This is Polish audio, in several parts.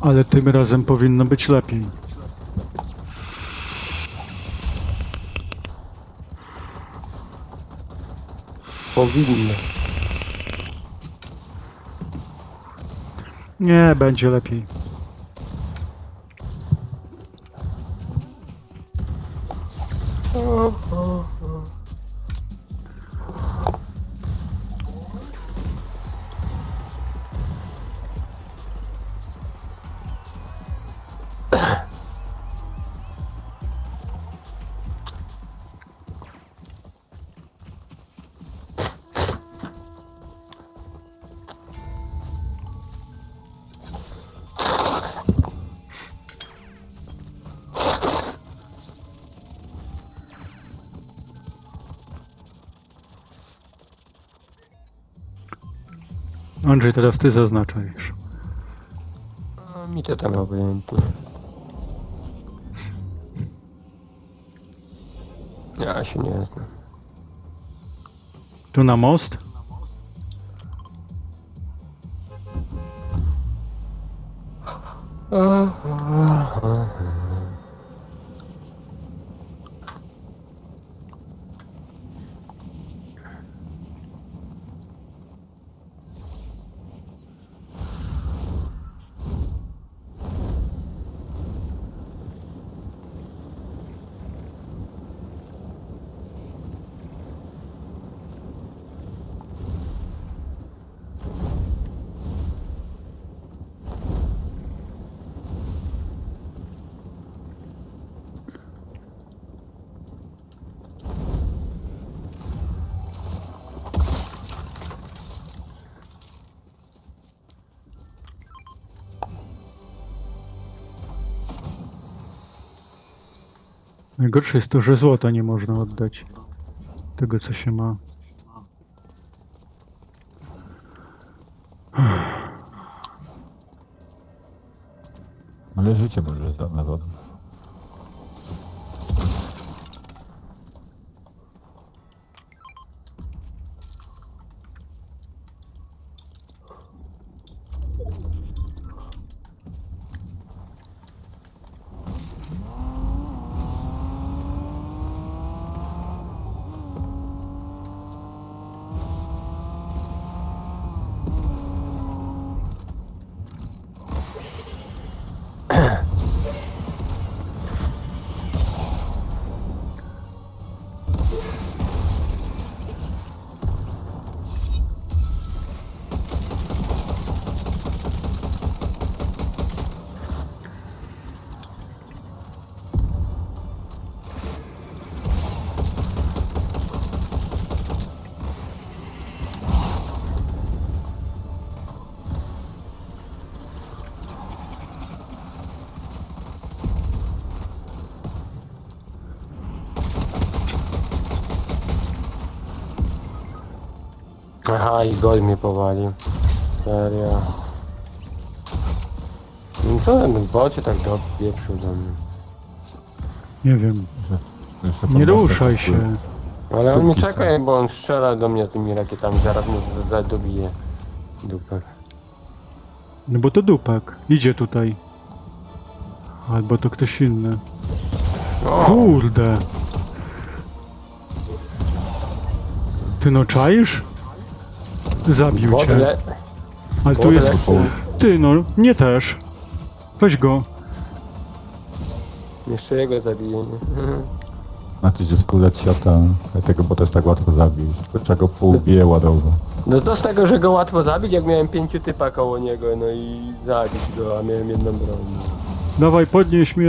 Ale tym razem powinno być lepiej. Powinno. Nie, będzie lepiej. Andrzej, teraz ty zaznaczajesz. A mi to tam obojętnie. Ja się nie znam. Tu na most? Najgorsze jest to, że złota nie można oddać. Tego, co się ma. Ale życie może za na. Aha, i gol mnie powalił. Serio. No co ten bocie tak dopieprzył do mnie. Nie wiem. Nie ruszaj się. Ale on Dupki, czeka, bo on strzela do mnie tymi rakietami, zaraz mu za- dobije dupę. No bo to dupak. Idzie tutaj. Albo to ktoś inny. O, Kurde. Ty no czaisz? Zabił cię. Ale tu jest... Ty no, nie też. Weź go. Jeszcze jego? A ty że skulec siata, tego bo też tak łatwo zabić. Tylko trzeba go pół bije ładowo. No to z tego, że go łatwo zabić, jak miałem pięciu typa koło niego, no i zabić go, a miałem jedną broń. Dawaj, podnieś mnie.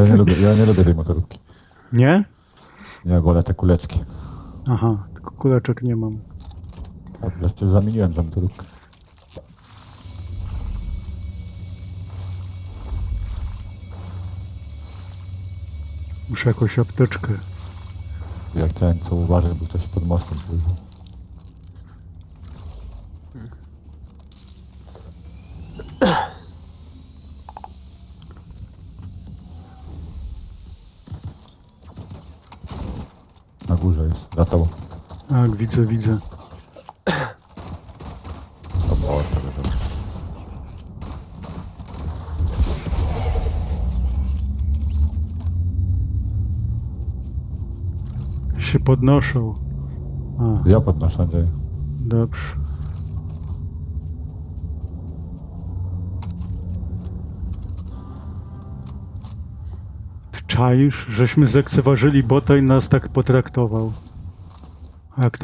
Ja nie lubię, ja nie lubię tej motorówki. Nie? Ja wolę te kuleczki. Aha, tylko kuleczek nie mam. Tak, wreszcie zamieniłem za motorówkę. Muszę jakąś apteczkę. Jak ten, co uważaj, bo ktoś pod mostem pływał. górze jest, za tobą. Tak, widzę, widzę. O Boże, Się podnoszą. A, Ja podnoszę, Andrzej. dobrze. Ty czaisz, żeśmy zlekceważyli bota i nas tak potraktował. A jak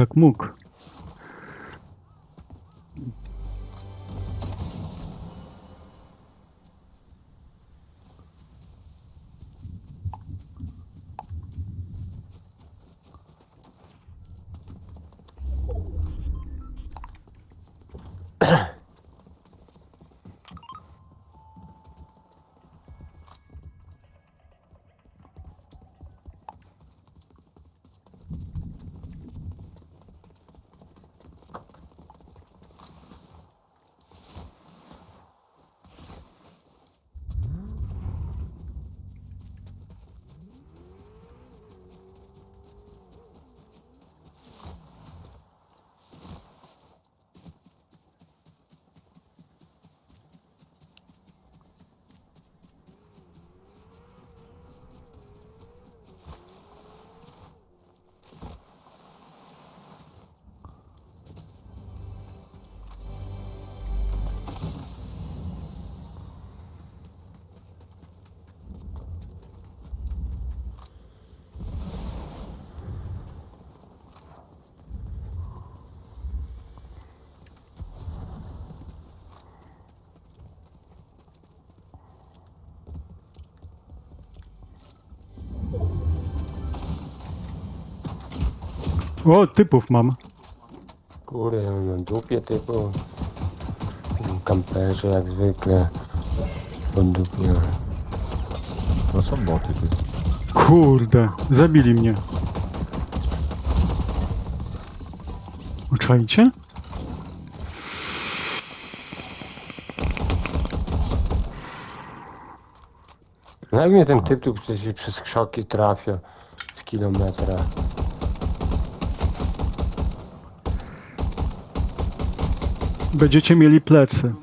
O, typów mam. Kurde, ja mam dupie typu. Kamperze jak zwykle. Pod dupie. To są boty. Ty. Kurde, zabili mnie. Uczajcie? No jak mnie ten typ tu przecież przez krzoki trafia z kilometra. Będziecie mieli plecy.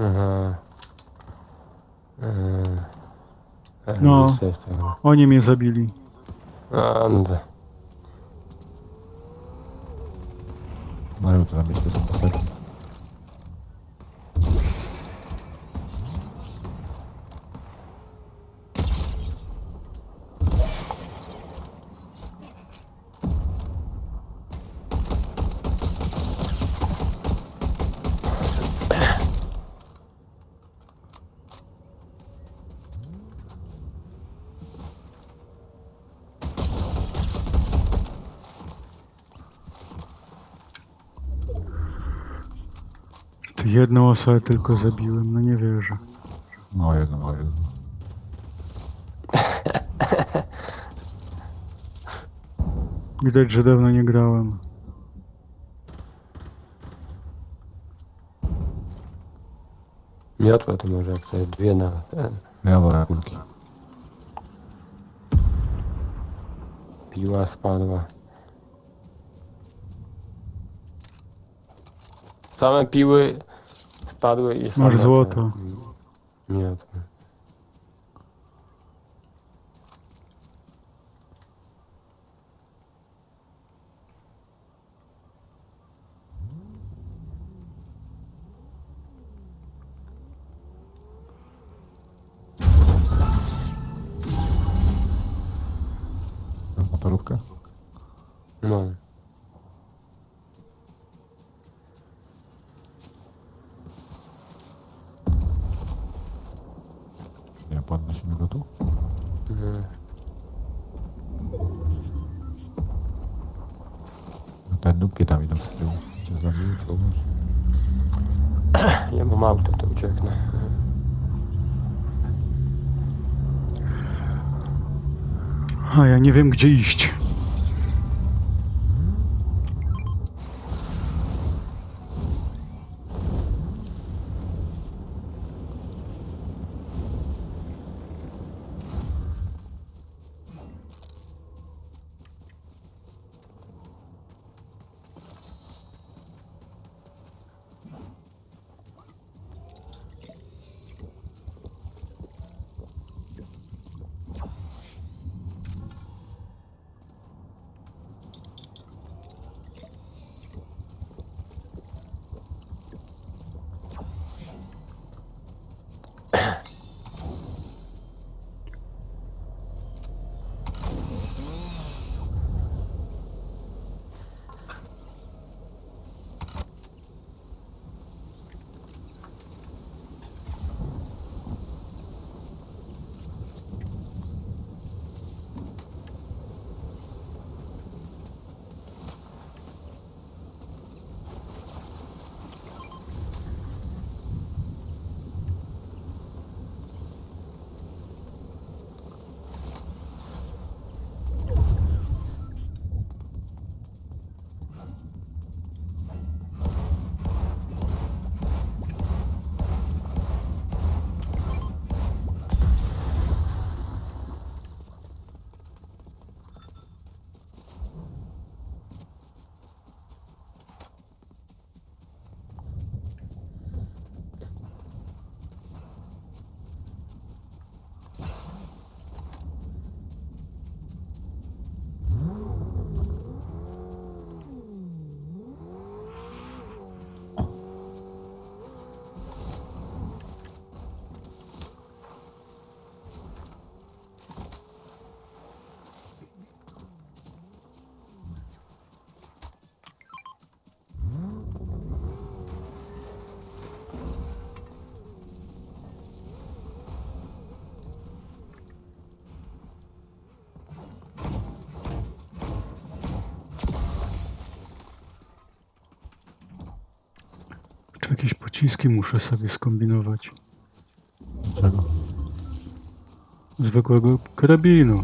Aha. Eee. No. Co jest tego? Oni mnie zabili. Ande. Jedną osobę tylko zabiłem, no nie wierzę. No jedno, no jedno. Widać, że dawno nie grałem. Miotła to może jak sobie dwie na ten. Ja wolę kulki. Piła spadła. Same piły стадо и Может, золото? Нет. Порубка. Ну. Podnosimy go tu? Mhm. Te dupki tam idą z tyłu. Cię zabił, kogoś. Ja mam auto, to ucieknę. A ja nie wiem gdzie iść. Pociski muszę sobie skombinować? Czego? Zwykłego karabinu.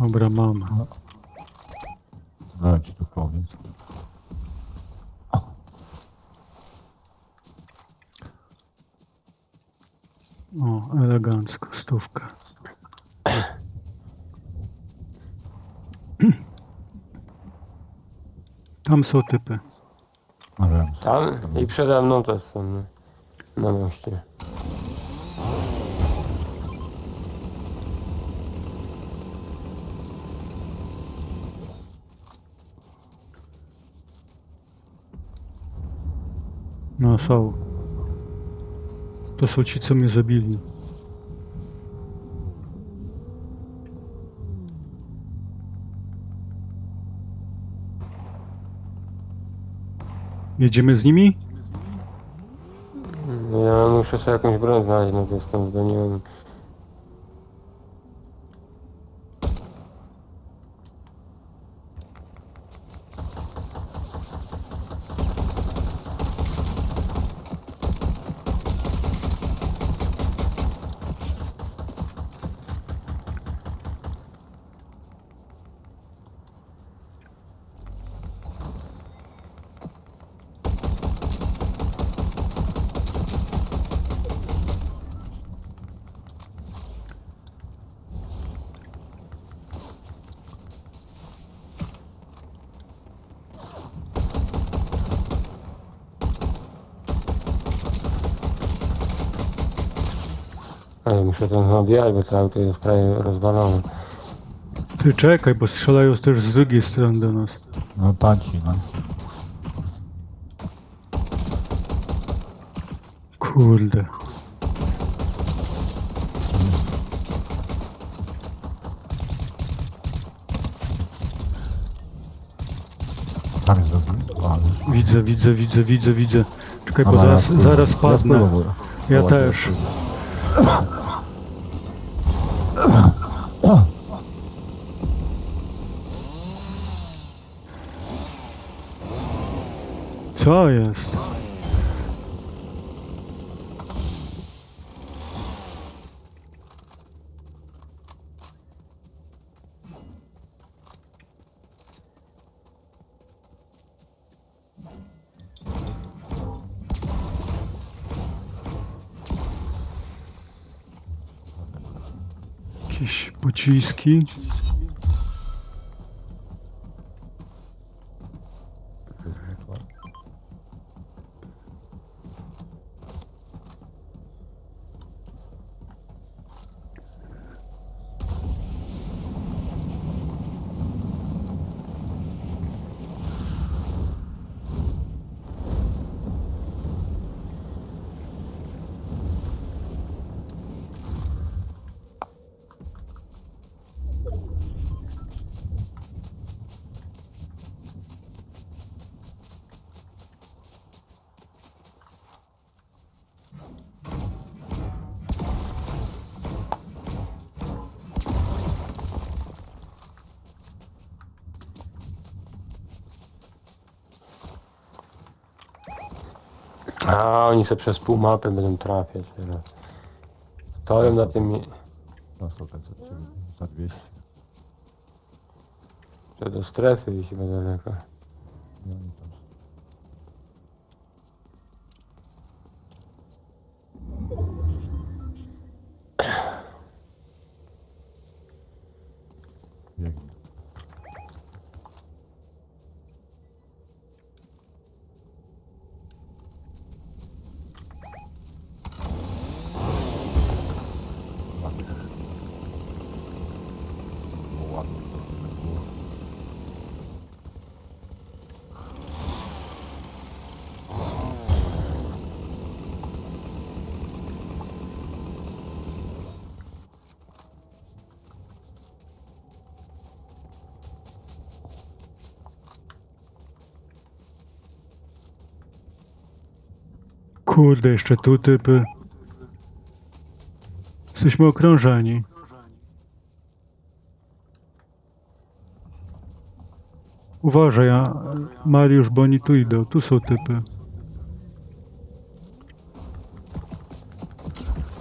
Dobra, mam. No ci to powiem. O, elegancko, stówka. Tam są typy. Tam i przede mną też są na moście. No, są. To są ci, co mnie zabili. Jedziemy z nimi? Ja muszę sobie jakąś broń znaleźć, no to jestem zdaniłem. Ale muszę to zabijać, bo to auto jest prawie rozwalone. Ty czekaj, bo strzelają też z drugiej strony do nas. No tanci, no. Kurde. Tam jest. Ale... Widzę, widzę, widzę, widzę, widzę. Czekaj, bo Dobra, zaraz, ja zaraz Ja padnę. Ja też. Co jest? Jakieś pociski. A, oni sobie przez pół mapy będą trafiać teraz. Stoją na tym... mie- No są tak za ciebie, za 200. że do strefy i się będę daleko. Tam są. Biegnie. Ładnie. No ładnie to było. Kurde, jeszcze tu typy. Jesteśmy okrążeni. Uważaj, Mariusz, bo oni tu idą. Tu są typy.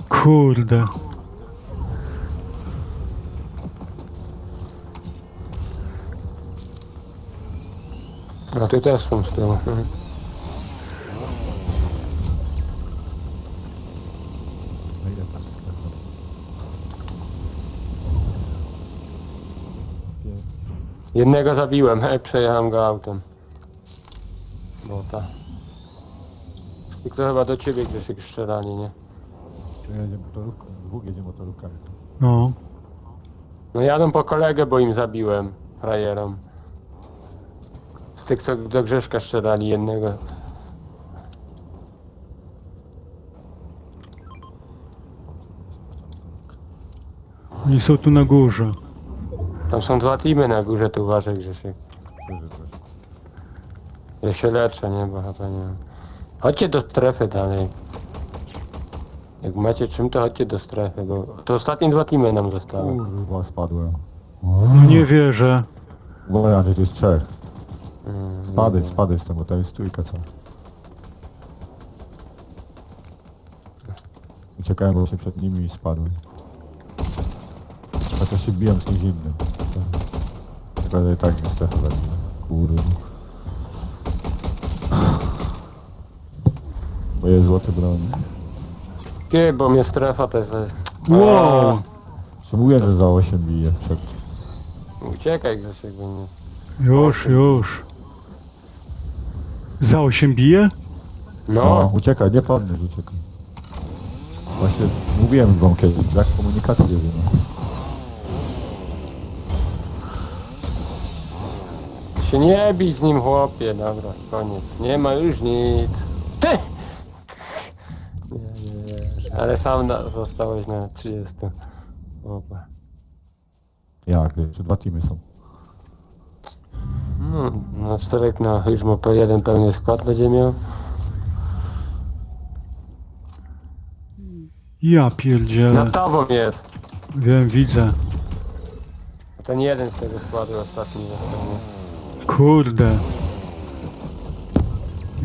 Kurde. A ty też są z tyłu. No ile tam jest? Pięć. Jednego zabiłem, hej, przejechałem go autem. Bota. I to chyba do ciebie Grzesiek strzelanie, nie? Tu jedzie motorówką, dwóch jedzie motorówkami. No. No jadą po kolegę, bo im zabiłem, frajerom. Z tych, co do Grzeszka strzelali jednego. Oni są tu na górze. Tam są dwa teamy na górze, tu uważaj Grzesiek. Ja się leczę, nie, bo chyba nie Chodźcie do strefy dalej. Jak macie czym, to chodźcie do strefy, bo to ostatnie dwa teamy nam zostały. Kurwa, spadłem. No nie wierzę. Bo Andrzej, tu jest trzech. Mm, Spadaj, spadaj z tego, to jest trójka co. Uciekałem właśnie przed nimi i spadłem. Chociaż się biłem z kimś innym. Że i tak mi strefę zabiłem. Kurwa. Bo jest złoty broń. Ty, bo mnie strefa to jest... Wow! Mówię, że za 8 bije przed... Uciekaj Grzesiek, bo nie... Już, już. Za 8 bije? No, No, uciekaj, nie podnieś, uciekaj. Właśnie mówiłem wam kiedyś, brak komunikacji jest. No. Się nie bij z nim chłopie, dobra, koniec. Nie ma już nic. Ty! Nie, nie wiesz, ale sam na, zostałeś na 30. Opa. Jak, jeszcze dwa teamy są. No, na czterech na Hyżmo P1 pełny skład będzie miał. Ja Na pierdzielę. tobą jest. Wiem, widzę. Ten jeden z tego składu ostatni został. Kurde.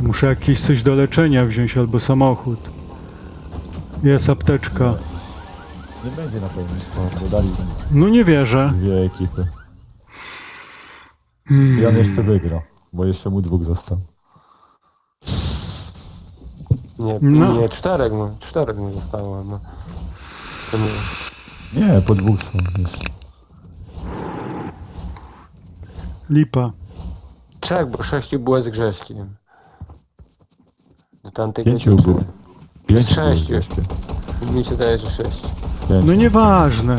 Muszę jakieś coś do leczenia wziąć albo samochód. Jest apteczka. Nie będzie na pewno, bo dodali No nie wierzę. dwie ekipy. Hmm. I on jeszcze wygra, bo jeszcze mu dwóch został. Nie, No. nie, czterech mu, czterech mu zostało, no. To nie. Nie, po dwóch są jeszcze. Lipa. Trzech, bo sześciu było z Grześkiem. Do tamtej Pięciu godziny. było. Pięć Sześciu. było jeszcze. Mi się daje, że sześć. Pięć. No nieważne.